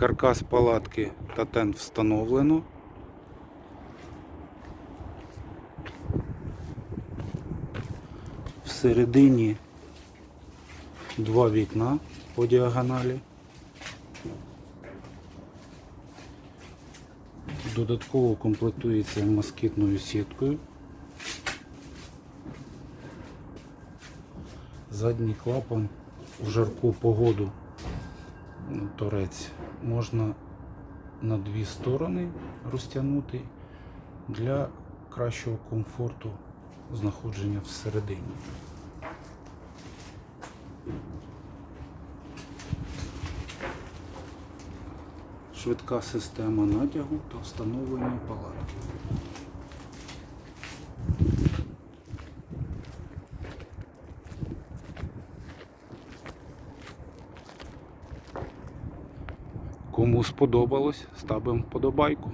Каркас палатки та тент встановлено. Всередині два вікна по діагоналі. Додатково комплектується москітною сіткою. Задній клапан в жарку погоду торець можна на дві сторони розтягнути для кращого комфорту знаходження всередині. Швидка система натягу та встановлення палатки. Кому сподобалось, ставимо вподобайку.